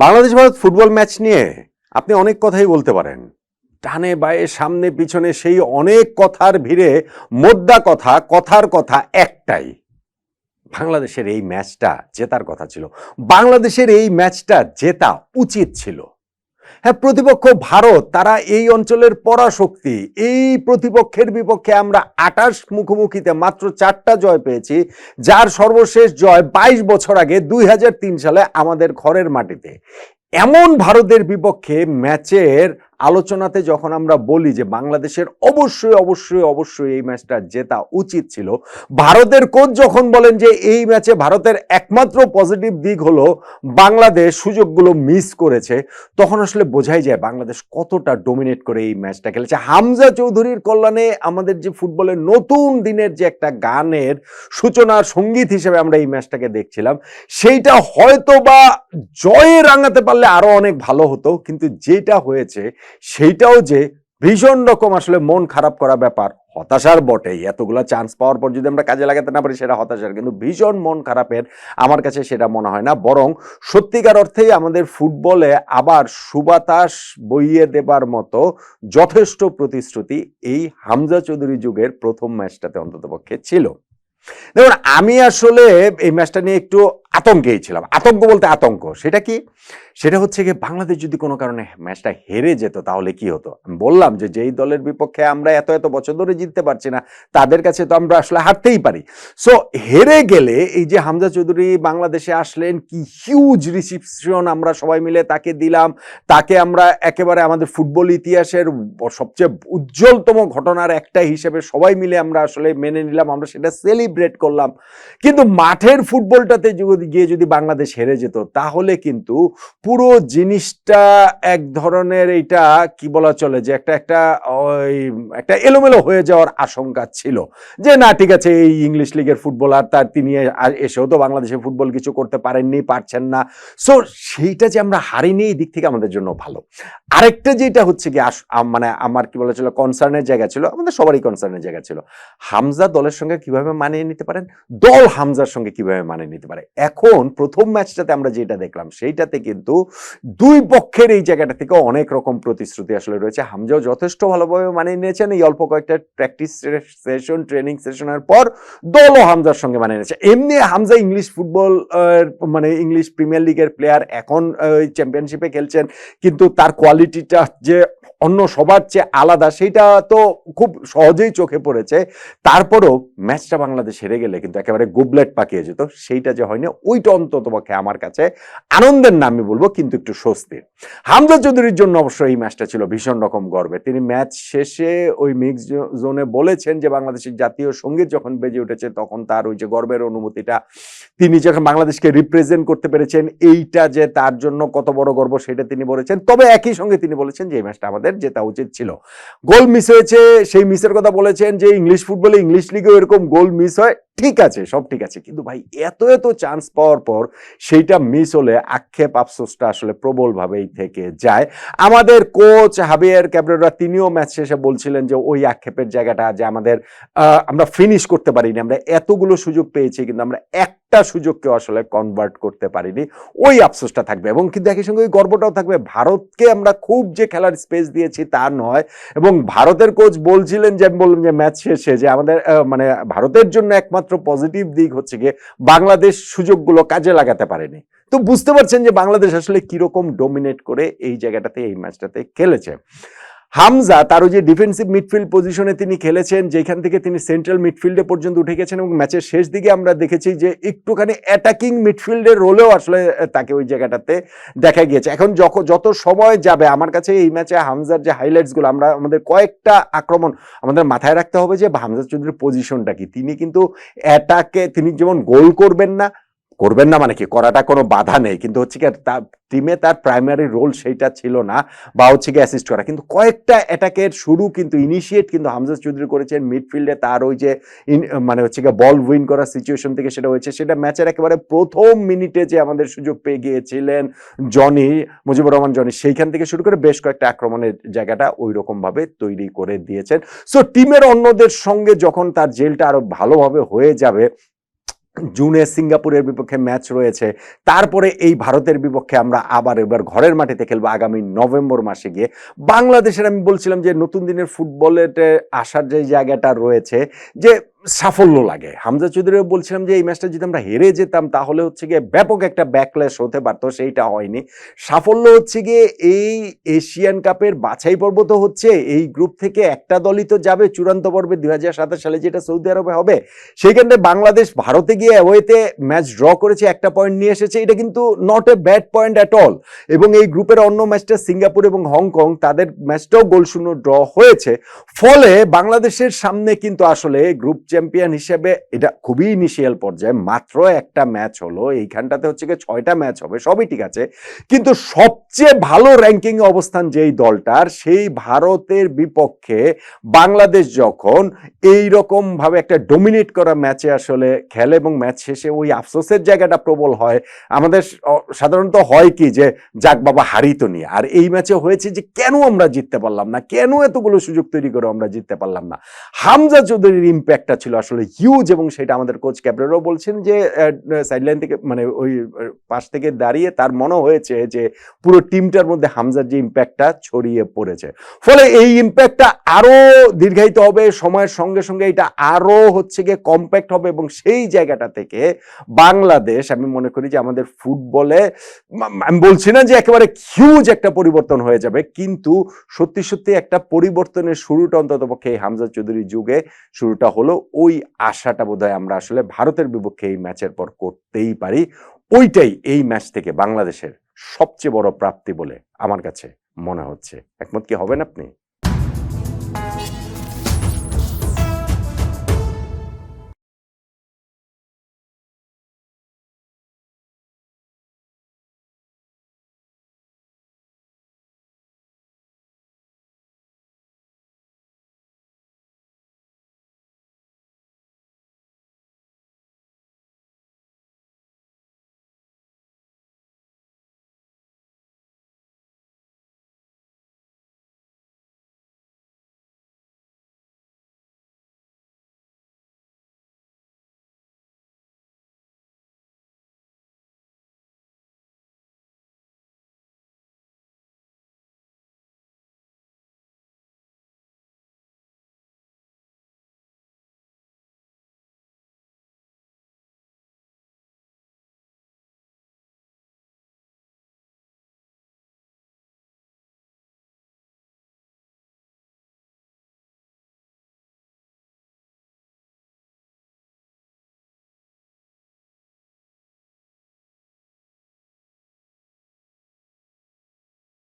Bangladesh Bharat football match নিয়ে আপনি অনেক কথাই বলতে পারেন। ডানে, বায়ে, সামনে, পিছনে সেই অনেক কথার ভিড়ে মোদ্দা কথা, কথার কথা একটাই। বাংলাদেশের এই ম্যাচটা জেতার কথা ছিল। বাংলাদেশের এই ম্যাচটা জেতা উচিত ছিল। হ্যাঁ প্রতিপক্ষ ভারত, তারা এই অঞ্চলের পরাশক্তি। এই প্রতিপক্ষের বিপক্ষে আমরা আটাশ মুখোমুখিতে মাত্র চারটা জয় পেয়েছি, যার সর্বশেষ জয় বাইশ বছর আগে দুই হাজার তিন সালে আমাদের ঘরের মাটিতে। এমন ভারতের বিপক্ষে ম্যাচের আলোচনাতে যখন আমরা বলি যে বাংলাদেশের অবশ্যই অবশ্যই অবশ্যই এই ম্যাচটা জেতা উচিত ছিল, ভারতের কোচ যখন বলেন যে এই ম্যাচে ভারতের একমাত্র পজিটিভ দিক হলো বাংলাদেশ সুযোগগুলো মিস করেছে, তখন আসলে বোঝাই যায় বাংলাদেশ কতটা ডোমিনেট করে এই ম্যাচটা খেলেছে। হামজা চৌধুরীর কল্যাণে আমাদের যে ফুটবলের নতুন দিনের যে একটা গানের সূচনার সংগীত হিসেবে আমরা এই ম্যাচটাকে দেখছিলাম, সেইটা হয়তো বা জয়ে রাঙাতে পারলে আরও অনেক ভালো হতো, কিন্তু যেটা হয়েছে সেইটাও যে ভীষণ রকম আসলে মন খারাপ করা ব্যাপার, হতাশার বটেই। এতগুলা চান্স পাওয়ার পর যদি আমরা কাজে লাগাতে না পারি, সেটা হতাশার। কিন্তু ভীষণ মন খারাপের আমার কাছে সেটা মনে হয় না। বরং সত্যিকার অর্থেই আমাদের ফুটবলে আবার সুবাতাস বইয়ে দেবার মতো যথেষ্ট প্রতিশ্রুতি এই হামজা চৌধুরী যুগের প্রথম ম্যাচটাতে অন্ততপক্ষে ছিল। দেখুন, আমি আসলে এই ম্যাচটা নিয়ে একটু আতঙ্কেই ছিলাম। আতঙ্ক বলতে আতঙ্ক। সেটা কি? সেটা হচ্ছে কি বাংলাদেশ যদি কোনো কারণে ম্যাচটা হেরে যেত, তাহলে কি হতো? আমি বললাম যে যেই দলের বিপক্ষে আমরা এত এত বছর ধরে জিততে পারছি না, তাদের কাছে তো আমরা আসলে হারতেই পারি। সো হেরে গেলে এই যে হামজা চৌধুরী বাংলাদেশে আসলেন, কি হিউজ রিসিপশন আমরা সবাই মিলে তাকে দিলাম। তাকে আমরা একেবারে আমাদের ফুটবল ইতিহাসের সবচেয়ে উজ্জ্বলতম ঘটনার একটা হিসেবে সবাই মিলে আমরা আসলে মেনে নিলাম, আমরা সেটা সেলিব্রেট করলাম। কিন্তু মাঠের ফুটবলটাতে যদি গিয়ে যদি বাংলাদেশ হেরে যেত, তাহলে কিন্তু পুরো জিনিসটা এক ধরনের এইটা কি বলা চলে যে একটা একটা ওই, একটা এলোমেলো হয়ে যাওয়ার আশঙ্কা ছিল। যে না, ঠিক আছে, এই ইংলিশ লিগের ফুটবলার তার তিনি এসেও তো বাংলাদেশে ফুটবল কিছু করতে পারেননি, পারছেন না। সো সেইটা যে আমরা হারিনি, এই দিক থেকে আমাদের জন্য ভালো। আরেকটা যেটা হচ্ছে কি মানে আমার কি বলা ছিল কনসার্নের জায়গা ছিল, আমাদের সবারই কনসার্নের জায়গা ছিল। হামজা দলের সঙ্গে কীভাবে মানিয়ে নিতে পারেন? দল হামজার সঙ্গে কীভাবে মানিয়ে নিতে পারে? এখন প্রথম ম্যাচটাতে আমরা যেটা দেখলাম, সেইটাতে কিন্তু দুই পক্ষের এই জায়গাটা থেকে অনেক রকম প্রতিশ্রুতি আসলে রয়েছে। হামজাও যথেষ্ট ভালোভাবে মানিয়ে নিয়েছেন। এই অল্প কয়েকটা প্র্যাকটিস সেশন ট্রেনিং সেশনের পর দলও হামজার সঙ্গে মানিয়ে নিয়েছে। এমনি হামজা ইংলিশ ফুটবল মানে ইংলিশ প্রিমিয়ার লিগের প্লেয়ার এখন চ্যাম্পিয়নশিপে খেলছেন। কিন্তু তার কোয়ালিটিটা যে অন্য সবার চেয়ে আলাদা সেটা তো খুব সহজেই চোখে পড়েছে। তারপরও ম্যাচটা বাংলাদেশ হেরে গেলে কিন্তু একেবারে গুবলেট পাকিয়ে যেত। সেইটা যে হয়নি ওইটা অন্তত পক্ষে আমার কাছে আনন্দের না আমি বলব, কিন্তু একটু স্বস্তির। হামজা চৌধুরীর জন্য অবশ্য এই ম্যাচটা ছিল ভীষণ রকম গর্বে তিনি ম্যাচ শেষে ওই মিক্স জোনে বলেছেন যে বাংলাদেশের জাতীয় সংগীত যখন বেজে উঠেছে, তখন তার ওই যে গর্বের অনুভূতিটা তিনি যখন বাংলাদেশকে রিপ্রেজেন্ট করতে পেরেছেন, এইটা যে তার জন্য কত বড় গর্ব সেটা তিনি বলেছেন। তবে একই সঙ্গে তিনি বলেছেন যে এই ম্যাচটা আমাদের জেতা উচিত ছিল। গোল মিস হয়েছে, সেই মিসের কথা বলেছেন যে ইংলিশ ফুটবলে ইংলিশ লিগেও এরকম গোল মিস হয়। ঠিক আছে, সব ঠিক আছে। কিন্তু ভাই, এত এত চান্স পাওয়ার পর সেইটা মিস হলে আক্ষেপ আফসোসটা আসলে প্রবলভাবেই থেকে যায়। আমাদের কোচ হাবিয়ার ক্যাবরেরা তিনিও ম্যাচ শেষে বলছিলেন যে ওই আক্ষেপের জায়গাটা যে আমাদের আমরা ফিনিশ করতে পারিনি, আমরা এতগুলো সুযোগ পেয়েছি কিন্তু আমরা একটা সুযোগকে আসলে কনভার্ট করতে পারিনি। ওই আফসোসটা থাকবে এবং কিন্তু একই সঙ্গে ওই গর্বটাও থাকবে। ভারতকে আমরা খুব যে খেলার স্পেস দিয়েছি তা নয় এবং ভারতের কোচ বলছিলেন যে, আমি বললাম যে ম্যাচ শেষে যে আমাদের মানে ভারতের জন্য একমাত্র পজিটিভ দিক হচ্ছে গিয়ে বাংলাদেশ সুযোগগুলো কাজে লাগাতে পারেনি। তো বুঝতে পারছেন যে, বাংলাদেশ আসলে কীরকম ডোমিনেট করে এই জায়গাটাতে, এই ম্যাচটাতে খেলেছে। হামজা তার ওই যে ডিফেন্সিভ মিডফিল্ড পজিশনে তিনি খেলেছেন, যেখান থেকে তিনি সেন্ট্রাল মিডফিল্ডে পর্যন্ত উঠে গেছেন এবং ম্যাচের শেষ দিকে আমরা দেখেছি যে একটুখানি অ্যাটাকিং মিডফিল্ডের রোলেও আসলে তাকে ওই জায়গাটাতে দেখা গিয়েছে। এখন যখন যত সময় যাবে, আমার কাছে এই ম্যাচে হামজার যে হাইলাইটসগুলো আমরা আমাদের কয়েকটা আক্রমণ আমাদের মাথায় রাখতে হবে যে হামজা চৌধুরীর পজিশনটা কি? তিনি কিন্তু অ্যাটাকে তিনি যেমন গোল করবেন না করবেন না মানে কি? করাটা কোনো বাধা নেই। কিন্তু হচ্ছে কি তার টিমে তার প্রাইমারি রোল সেইটা ছিল না বা হচ্ছে গিয়ে অ্যাসিস্ট করা। কিন্তু কয়েকটা অ্যাটাকের শুরু কিন্তু ইনিশিয়েট কিন্তু হামজা চৌধুরী করেছেন মিডফিল্ডে তার ওই যে মানে হচ্ছে গিয়ে বল উইন করার সিচুয়েশন থেকে সেটা হয়েছে। সেটা ম্যাচের একেবারে প্রথম মিনিটে যে আমাদের সুযোগ পেয়ে গিয়েছিলেন জনি, মুজিবুর রহমান জনি, সেইখান থেকে শুরু করে বেশ কয়েকটা আক্রমণের জায়গাটা ওই রকমভাবে তৈরি করে দিয়েছেন। সো টিমের অন্যদের সঙ্গে যখন তার জেলটা আরও ভালোভাবে হয়ে যাবে জুনে সিঙ্গাপুরের বিপক্ষে ম্যাচ রয়েছে। তারপরে এই ভারতের বিপক্ষে আমরা আবার এবার ঘরের মাটিতে খেলব আগামী নভেম্বর মাসে গিয়ে। বাংলাদেশের আমি বলছিলাম যে নতুন দিনের ফুটবলেতে আসার যে জায়গাটা রয়েছে, যে সাফল্য লাগে। হামজা চৌধুরীও বলছিলাম যে, এই ম্যাচটা যদি আমরা হেরে যেতাম, তাহলে হচ্ছে গিয়ে ব্যাপক একটা ব্যাকলেস হতে পারতো, সেইটা হয়নি। সাফল্য হচ্ছে গিয়ে এই এশিয়ান কাপের বাছাই পর্ব তো হচ্ছে, এই গ্রুপ থেকে একটা দলই তো যাবে চূড়ান্ত পর্বে দুই হাজার সালে যেটা সৌদি আরবে হবে। সেইখানে বাংলাদেশ ভারতে গিয়ে অ্যাওয়েতে ম্যাচ ড্র করেছে, একটা পয়েন্ট নিয়ে এসেছে। এটা কিন্তু not a bad point at all এবং এই গ্রুপের অন্য ম্যাচটা সিঙ্গাপুর এবং হংকং, তাদের ম্যাচটাও গোল শূন্য ড্র হয়েছে। ফলে বাংলাদেশের সামনে কিন্তু আসলে গ্রুপ চ্যাম্পিয়ন হিসেবে এটা খুবই ইনিশিয়াল পর্যায়ে, মাত্র একটা ম্যাচ হলো, এইখানটাতে হচ্ছে গিয়ে ছয়টা ম্যাচ হবে, সবই ঠিক আছে। কিন্তু সবচেয়ে ভালো র্যাঙ্কিং অবস্থান যেই দলটার, সেই ভারতের বিপক্ষে বাংলাদেশ যখন এই রকম ভাবে একটা ডোমিনেট করা ম্যাচে আসলে খেলে এবং ম্যাচ শেষে ওই আফসোসের জায়গাটা প্রবল হয়, আমাদের সাধারণত হয় কি যে, যাক বাবা, হারি তো নিয়ে আর এই ম্যাচে হয়েছে যে, কেন আমরা জিততে পারলাম না? কেন এতগুলো সুযোগ তৈরি করে আমরা জিততে পারলাম না? হামজা চৌধুরীর ইম্প্যাক্টটা ছিল আসলে হিউজ এবং সেটা আমাদের কোচ ক্যাপ্টেনও বলছেন যে সাইডলাইন থেকে মানে ওই পাশ থেকে দাঁড়িয়ে তার মনে হয়েছে যে, পুরো টিমটার মধ্যে হামজার যে ইম্প্যাক্টটা ছড়িয়ে পড়েছে। ফলে এই ইম্প্যাক্টটা আরও দীর্ঘায়িত হবে, সময়ের সঙ্গে সঙ্গে এটা আরও হচ্ছে গিয়ে কম্প্যাক্ট হবে এবং সেই জায়গাটা থেকে বাংলাদেশ, আমি মনে করি যে আমাদের ফুটবলে আমি বলছি না যে একেবারে হিউজ একটা পরিবর্তন হয়ে যাবে, কিন্তু সত্যি সত্যি একটা পরিবর্তনের শুরুটা অন্তত পক্ষে এই হামজা চৌধুরী যুগে শুরুটা হলো ওই আশাটা বোধহয় আমরা আসলে ভারতের বিপক্ষে এই ম্যাচের পর করতেই পারি। ওইটাই এই ম্যাচ থেকে বাংলাদেশের সবচেয়ে বড় প্রাপ্তি বলে আমার কাছে মনে হচ্ছে। একমত কি হবেন আপনি?